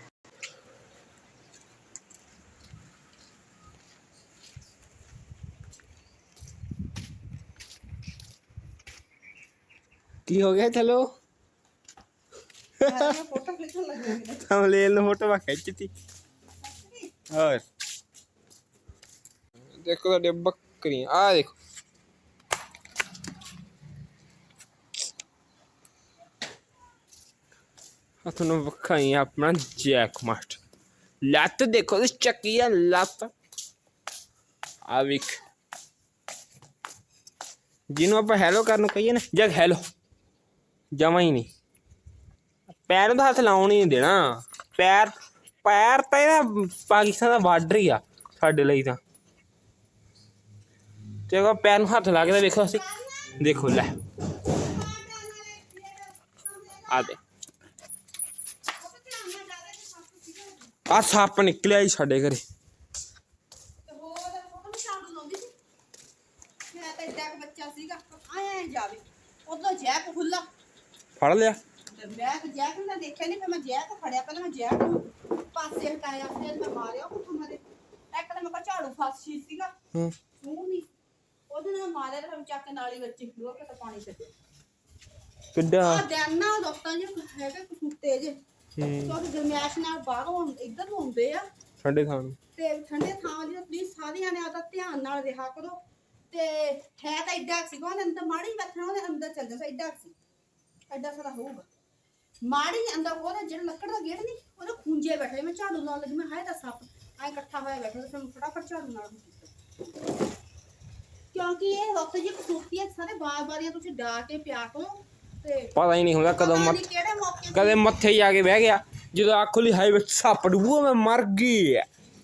ਕੀ ਹੋ ਗਿਆ ਚਲੋ ਫੋਟੋ ਖਿੱਚਣ ਲੱਗੀ ਸੀ ਥੰਬਨੇਲ ਨੂੰ ਫੋਟੋ ਖਿੱਚਤੀ। ਹੋਰ। ਦੇਖੋ ਤੁਹਾਡੇ ਬੱਕਰੀਆਂ ਆ ਦੇਖੋ ਆ ਤੁਹਾਨੂੰ ਵਿਖਾਈ ਆਪਣਾ ਜੈਕ ਮਾਸਟ ਲੱਤ ਦੇਖੋ ਇਸ ਚੱਕੀ ਆ ਲੱਤ ਆ ਵੇਖ ਜਿਹਨੂੰ ਆਪਾਂ ਹੈਲੋ ਕਰਨ ਨੂੰ ਕਹੀਏ ਨਾ ਜਗ ਹੈਲੋ ਜਮਾ ਹੀ ਨਹੀਂ ਪੈਰ ਨੂੰ ਤਾਂ ਹੱਥ ਲਾਉਣ ਹੀ ਨਹੀਂ ਦੇਣਾ ਪੈਰ ਪੈਰ ਤਾਂ ਇਹਦਾ ਪਾਕਿਸਤਾਨ ਦਾ ਬਾਰਡਰ ਹੀ ਆ ਸਾਡੇ ਲਈ ਤਾਂ ਤੇ ਉਹ ਪੈਰ ਨੂੰ ਹੱਥ ਲਾ ਕੇ ਤਾਂ ਵੇਖੋ ਅਸੀਂ ਦੇਖੋ ਲੈ ਆ ਦੇ ਆ ਸੱਪ ਨਿਕਲਿਆ ਹੀ ਸਾਡੇ ਘਰੇ ਤੇ ਹੋਰ ਫੋਟੋ ਨੂੰ ਛਾਂਡ ਲਾਉਂਦੀ ਸੀ ਮੈਂ ਤਾਂ ਏਡਾ ਕੁ ਬੱਚਾ ਸੀਗਾ ਆਇਆ ਹੀ ਜਾਵੇ ਉਦੋਂ ਜੈਕ ਖੁੱਲਾ ਫੜ ਲਿਆ ਤੇ ਮੈਂ ਤਾਂ ਜੈਕ ਨੂੰ ਤਾਂ ਦੇਖਿਆ ਨਹੀਂ ਫਿਰ ਮੈਂ ਜੈਕ ਫੜਿਆ ਪਹਿਲਾਂ ਮੈਂ ਜੈਕ ਨੂੰ ਪਾਸੇ ਹਟਾਇਆ ਫਿਰ ਮੈਂ ਮਾਰਿਆ ਕੁੱਥੋਂ ਮਾਰੇ ਇੱਕ ਤਾਂ ਮੈਂ ਕਿਹਾ ਝਾੜੂ ਫਾਸੀ ਸੀਗਾ ਹੂੰ ਸੂਹ ਨਹੀਂ ਉਹਦੇ ਨਾਲ ਮਾਰਿਆ ਤੇ ਫਿਰ ਚੱਕ ਕੇ ਨਾਲੀ ਵਿੱਚ ਖਲੋ ਕੇ ਤਾਂ ਪਾਣੀ ਛੱਡਿਆ ਕਿੱਡਾ? ਆ ਦੇਣਾ ਦੋਸਤਾਂ ਜੀ ਹੈਗੇ ਕੁੱਤੇ ਜੇ। ਹੂੰ। ਕਿਉਂਕਿ ਗਰਮੈਸ਼ ਨਾਲ ਬਾਹਰੋਂ ਇੱਧਰ ਨੂੰ ਆਉਂਦੇ ਆ। ਠੰਡੇ ਥਾਂ ਨੂੰ। ਤੇ ਠੰਡੇ ਥਾਂ ਦੀ ਪਲੀਜ਼ ਸਾਰਿਆਂ ਨੇ ਆਦਾ ਧਿਆਨ ਨਾਲ ਰਿਹਾ ਕਰੋ। ਤੇ ਹੈ ਤਾਂ ਐਡਾ ਕੁ ਸੀਗਾ ਉਹਦੇ ਅੰਦਰ ਮਾੜੀ ਬੈਠਣਾ ਉਹਦੇ ਅੰਦਰ ਚੱਲ ਜਾਂਦਾ ਐਡਾ ਕੁ ਸੀ। ਐਡਾ ਸਾਰਾ ਹੋਊਗਾ। ਮਾੜੀ ਅੰਦਰ ਉਹਦਾ ਜਿਹੜਾ ਲੱਕੜ ਦਾ ਗੇਟ ਨਹੀਂ ਉਹਦੇ ਖੂੰਜੇ ਬੈਠੇ ਮੈਂ ਝਾੜੂ ਲਾਉਣ ਲੱਗੀ ਮੈਂ ਹਾਏ ਤਾਂ ਸੱਪ। ਐ ਇਕੱਠਾ ਹੋਇਆ ਬੈਠਾ ਤੇ ਫਿਰ ਮੈਂ ਫਟਾਫਟ ਝਾੜੂ ਨਾਲ ਕਿਉਂਕਿ ਇਹ ਵਕਤ ਜੀ ਖੂਬਸੂਰਤੀ ਹੈ ਸਾਰੇ ਬਾਰ ਬਾਰੀਆਂ ਤੁਸੀਂ ਡਾ ਕੇ ਪਿਆ ਤੇ ਪਤਾ ਹੀ ਨਹੀਂ ਹੁੰਦਾ ਕਦੋਂ ਪਤਾ ਮੱਥ ਨਹੀਂ ਕਿਹੜੇ ਮੌਕੇ ਕਦੇ ਮੱਥੇ ਜਾ ਕੇ ਬਹਿ ਗਿਆ। ਜਦੋਂ ਅੱਖ ਖੁੱਲੀ ਹਾਈ ਵਿੱਚ ਸੱਪ ਡੂਬੋ ਮੈਂ ਮਰ ਗਈ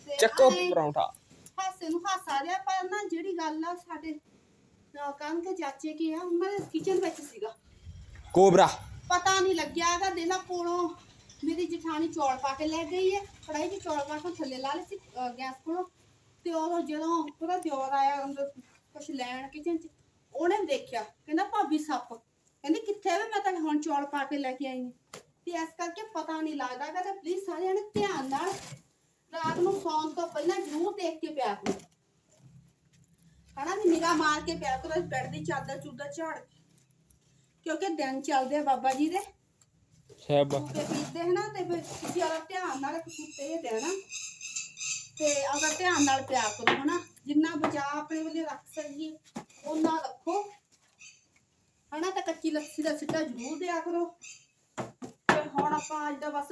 ਤੇ ਚੱਕੋ ਪਰੌਂਠਾ। ਹਾਸੇ ਨੂੰ ਹਾਸਾ ਰਿਹਾ ਪਰ ਨਾ ਜਿਹੜੀ ਗੱਲ ਆ ਸਾਡੇ ਕੰਨ ਕੇ ਚਾਚੇ ਕੀ ਆ ਉਹਨਾਂ ਦੇ ਕਿਚਨ ਵਿੱਚ ਸੀਗਾ। ਕੋਬਰਾ। ਪਤਾ ਨਹੀਂ ਲੱਗਿਆ ਇਹਦਾ ਦਿਲਾ ਕੋਲੋਂ ਮੇਰੀ ਜਠਾਣੀ ਚੌਲ ਪਾ ਕੇ ਲੈ ਗਈ ਹੈ ਕੜਾਈ 'ਚ ਚੌਲ ਪਾ ਕੇ ਥੱਲੇ ਲਾ ਲਏ ਸੀ ਅਹ ਗੈਸ ਕੋਲੋਂ। ਤੇ ਉਹ ਜਦੋਂ ਉਹਦਾ ਦਿਓਰ ਆਇਆ ਅੰਦਰ ਕੁਛ ਲੈਣ ਕਿਚਨ 'ਚ ਉਹਨੇ ਦੇਖਿਆ ਕਹਿੰਦਾ ਭਾਬੀ ਸੱਪ। ਕਹਿੰਦੀ ਕਿੱਥੇ ਵੇ ਮੈਂ ਤਾਂ ਹੁਣ ਚੌਲ ਪਾ ਕੇ ਲੈ ਕੇ ਆਈ ਹਾਂ ਤੇ ਇਸ ਕਰਕੇ ਪਤਾ ਨਹੀਂ ਲੱਗਦਾ ਕਿ ਪਲੀਜ਼ ਸਾਰਿਆਂ ਨੇ ਧਿਆਨ ਨਾਲ ਰਾਤ ਨੂੰ ਸੌਣ ਤੋਂ ਪਹਿਲਾਂ ਜ਼ਰੂਰ ਦੇਖ ਕੇ ਪਿਆ ਕਰੋ। ਹਨਾ ਵੀ ਨਿਗਾਹ ਮਾਰ ਕੇ ਪਿਆ ਕਰੋ ਬੈੱਡ ਦੀ ਚਾਦਰ ਚੂਦਰ ਝਾੜ ਕੇ। ਕਿਉਂਕਿ ਦਿਨ ਚੱਲਦੇ ਆ ਬਾਬਾ ਜੀ ਦੇ। ਸਹਿਬ। ਤੇ ਪੀਤੇ ਹਨਾ ਤੇ ਫਿਰ ਤੁਸੀਂ ਅਗਰ ਧਿਆਨ ਨਾਲ ਕੁੱਤੇ ਇਹ ਦੇਣਾ। ਤੇ ਅਗਰ ਧਿਆਨ ਨਾਲ ਪਿਆ ਕਰੋ ਹਨਾ। ਜਿੰਨਾ ਬਚਾ ਆਪਣੇ ਵੱਲੇ ਰੱਖ ਸਕੀਏ ਉਹਨਾਂ ਰੱਖੋ। ਹਨਾ ਤਾਂ ਕੱਚੀ ਲੱਸੀ ਦਾ ਸਿੱਟਾ ਜ਼ਰੂਰ ਦਿਆ ਕਰੋ। ਤੇ ਹੁਣ ਆਪਾਂ ਅੱਜ ਦਾ ਬਸ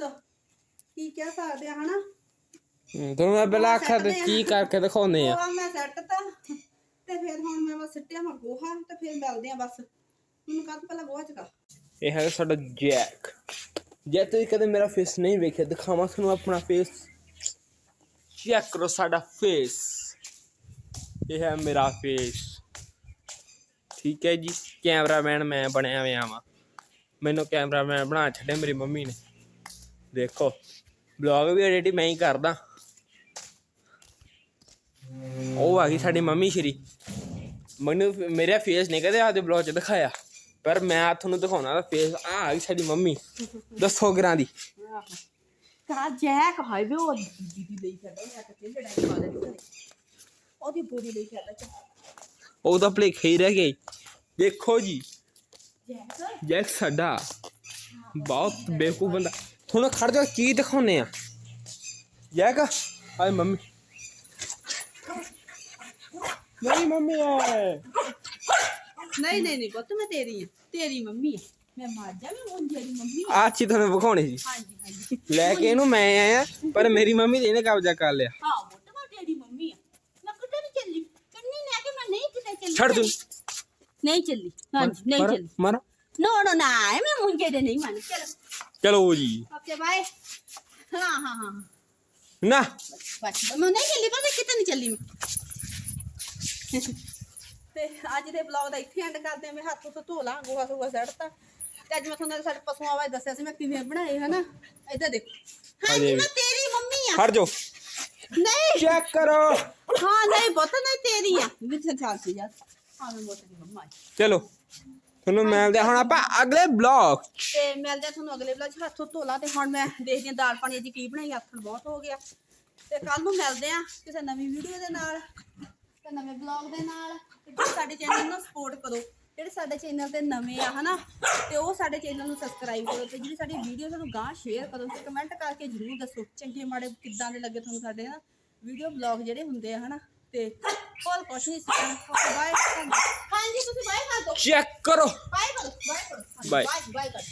ਕੀ ਕਹਿ ਸਕਦੇ ਆ ਹਨਾ? ਤੁਹਾਨੂੰ ਮੈਂ ਪਹਿਲਾਂ ਆਖਿਆ ਤੇ ਕੀ ਕਰਕੇ ਦਿਖਾਉਨੇ ਆ। ਗੋਹਾ ਮੈਂ ਸੈੱਟ ਤਾਂ। ਤੇ ਫਿਰ ਹੁਣ ਮੈਂ ਬਸ ਸਿੱਟਿਆ ਮੈਂ ਗੋਹਾ ਤੇ ਫਿਰ ਮਿਲਦੇ ਆ ਬਸ। ਮੈਨੂੰ ਕੱਲ ਪਹਿਲਾਂ ਗੋਹਾ ਚਕਾ ਇਹ ਹੈ ਸਾਡਾ ਜੈਕ। ਜੇ ਤੁਸੀਂ ਕਦੇ ਮੇਰਾ ਫੇਸ ਨਹੀਂ ਵੇਖਿਆ? ਦਿਖਾਵਾਂ ਤੁਹਾਨੂੰ ਆਪਣਾ ਫੇਸ ਚੈੱਕ ਕਰੋ ਸਾਡਾ ਫੇਸ ਇਹ ਹੈ ਮੇਰਾ ਫੇਸ ਠੀਕ ਹੈ ਜੀ ਕੈਮਰਾਮੈਨ ਮੈਂ ਬਣਿਆ ਹੋਇਆ ਵਾਂ। ਮੈਨੂੰ ਕੈਮਰਾਮੈਨ ਬਣਾ ਛੱਡਿਆ ਮੇਰੀ ਮੰਮੀ ਨੇ। ਦੇਖੋ ਬਲੌਗ ਵੀ ਐਡਿਟ ਮੈਂ ਹੀ ਕਰਦਾ। ਉਹ ਆ ਗਈ ਸਾਡੀ ਮੰਮੀ ਸ਼੍ਰੀ। ਮੈਨੂੰ ਫ- ਮੇਰਾ ਫੇਸ ਨਹੀਂ ਕਦੇ ਆਪਦੇ ਬਲੌਗ 'ਚ ਦਿਖਾਇਆ। ਪਰ ਮੈਂ ਤੁਹਾਨੂੰ ਦਿਖਾਉਣਾ ਦਾ ਫੇਸ ਆ ਆ ਗਈ ਸਾਡੀ ਮੰਮੀ। ਦੱਸੋ ਗਰਾਂ ਦੀ। ਕਾ ਜੈਕ ਹਾਈਵੇ ਉਹ ਦੀਦੀ ਲਈ ਫਿਰਦਾ, ਮੈਂ ਤਾਂ ਕਿਹੜੇ ਪਾ ਦੇ ਘਰੇ ਉਹਦੀ ਬੋਡੀ ਲਈ ਉਹ ਤਾਂ ਭਲੇਖੇ ਹੀ ਰਹਿ ਗਏ। ਦੇਖੋ ਜੀ। ਜੈਕ ਜੈਕ ਸਾਡਾ। ਬਹੁਤ ਬੇਵਕੂਫ ਬੰਦਾ। ਤੁਹਾਨੂੰ ਖੜ ਜਾ ਕੀ ਦਿਖਾਉਨੇ ਆ? ਜੈਕ ਹਾਏ ਮੰਮੀ। ਮੇਰੀ ਮੰਮੀ ਹੈ ਨਹੀਂ ਨਹੀਂ ਨਹੀਂ ਪੁੱਤ ਮੈਂ ਤੇਰੀ ਆ। ਤੇਰੀ ਮੰਮੀ ਆ। ਮੈਂ ਮਰ ਜਾ ਮੈਂ ਉਹ ਜਿਹੜੀ ਮੰਮੀ ਆ। ਚੀਜ਼ ਤੁਹਾਨੂੰ ਵਿਖਾਉਣੀ ਸੀ। ਹਾਂਜੀ ਹਾਂਜੀ। ਲੈ ਕੇ ਇਹਨੂੰ ਮੈਂ ਆਇਆ ਪਰ ਮੇਰੀ ਮੰਮੀ ਨੇ ਇਹਨੇ ਕਬਜ਼ਾ ਕਰ ਲਿਆ। ਹਾਂ ਪੁੱਤ ਮੈਂ ਤੇਰੀ ਮੰਮੀ ਆ ਮੈਂ ਕਿਤੇ ਨਹੀਂ ਚੱਲੀ ਕੰਨੀ ਲੈ ਕੇ ਮੈਂ ਨਹੀਂ ਕਿਤੇ ਚੱਲੀ ਛੱਡ ਤੂੰ ਨਹੀਂ ਚੱਲੀ ਹਾਂਜੀ ਨਹੀਂ ਚੱਲੀ। ਮਰ। ਨੋ ਨੋ ਨਾ ਮੈਂ ਮੁੰਡੇ ਦੇ ਨਹੀਂ ਮੰਨ। ਚਲੋ। ਚਲੋ ਜੀ। Okay bye. ਹਾਂ ਹਾਂ ਹਾਂ। ਨਾ। ਬਸ ਮੈਂ ਨਹੀਂ ਚੱਲੀ ਪਰ ਕਿਤੇ ਨਹੀਂ ਚੱਲੀ ਮੈਂ। ਤੇ ਅੱਜ ਦੇ ਵਲੌਗ ਦਾ ਇੱਥੇ ਐਂਡ ਕਰਦੇ ਆਂ ਮੈਂ ਹੱਥ ਉੱਤੇ ਧੋ ਲਾਂ ਗੋਹਾ ਸੋਹਾ ਸੜਤਾ। ਤੇ ਅੱਜ ਮੈਂ ਤੁਹਾਨੂੰ ਸਾਡੇ ਪਸ਼ੂਆਂ ਬਾਰੇ ਦੱਸਿਆ ਸੀ ਮੈਂ ਕਿਵੇਂ ਬਣਾਏ ਹਨਾ? ਇੱਧਰ ਦੇਖੋ। ਹਜੇ। ਮੈਂ ਤੇਰੀ ਮੰਮੀ ਆ। ਹਟ ਜਾਓ। ਨਹੀਂ। ਚੈੱਕ ਕਰੋ। ਹਾਂ ਨਹੀਂ ਪੁੱਤ ਨਹੀਂ ਤੇਰੀ ਆ। ਵਿੱਚ ਚਾਲ ਸੀ ਦੀ ਮੰਮਾ ਆ। ਚਲੋ ਤੁਹਾਨੂੰ ਮਿਲਦੇ ਹਾਂ ਹੁਣ ਆਪਾਂ ਅਗਲੇ ਬਲੌਗ ਤੇ ਮਿਲਦੇ ਆ ਤੁਹਾਨੂੰ ਅਗਲੇ ਵਲੌਗ 'ਚ। ਹੱਥੋਂ ਧੋਲਾ ਤੇ ਹੁਣ ਮੈਂ ਦੇਖਦੀ ਹਾਂ ਦਾਲ ਪਾਣੀ ਦੀ ਕੀ ਬਣਾਈ ਆਖਣ ਬਹੁਤ ਹੋ ਗਿਆ। ਤੇ ਕੱਲ ਨੂੰ ਮਿਲਦੇ ਆ ਕਿਸੇ ਨਵੀਂ ਵੀਡੀਓ ਦੇ ਨਾਲ ਤੇ ਨਵੇਂ ਬਲੌਗ ਦੇ ਨਾਲ। ਤੇ ਸਾਡੇ ਚੈਨਲ ਨੂੰ ਸਪੋਰਟ ਕਰੋ। ਜਿਹੜੇ ਸਾਡੇ ਚੈਨਲ ਤੇ ਨਵੇਂ ਆ ਹਨਾ ਤੇ ਉਹ ਸਾਡੇ ਚੈਨਲ ਨੂੰ ਸਬਸਕ੍ਰਾਈਬ ਕਰੋ ਤੇ ਜਿਹੜੀ ਸਾਡੀ ਵੀਡੀਓ ਤੁਹਾਨੂੰ ਗਾਂ ਸ਼ੇਅਰ ਕਰੋ ਤੇ ਕਮੈਂਟ ਕਰਕੇ ਜਰੂਰ ਦੱਸੋ ਚੰਗੇ ਮਾੜੇ ਕਿੱਦਾਂ ਦੇ ਲੱਗੇ ਤੁਹਾਨੂੰ ਸਾਡੇ ਨਾ ਵੀਡੀਓ ਬਲੌਗ ਜਿਹੜੇ ਹੁੰਦੇ ਆ ਹਨਾ ਤੇ ਹੋਰ ਕੁਛ ਨਹੀਂ ਸਿੱਖਣਾ। ਬਾਏ ਹਾਂਜੀ ਤੁਸੀਂ ਬਾਏ ਕਰ ਦਿਓ। ਚੈੱਕ ਕਰੋ। ਬਾਏ ਕਰੋ ਬਾਏ ਕਰੋ. ਬਾਏ ਬਾਏ ਕਰੋ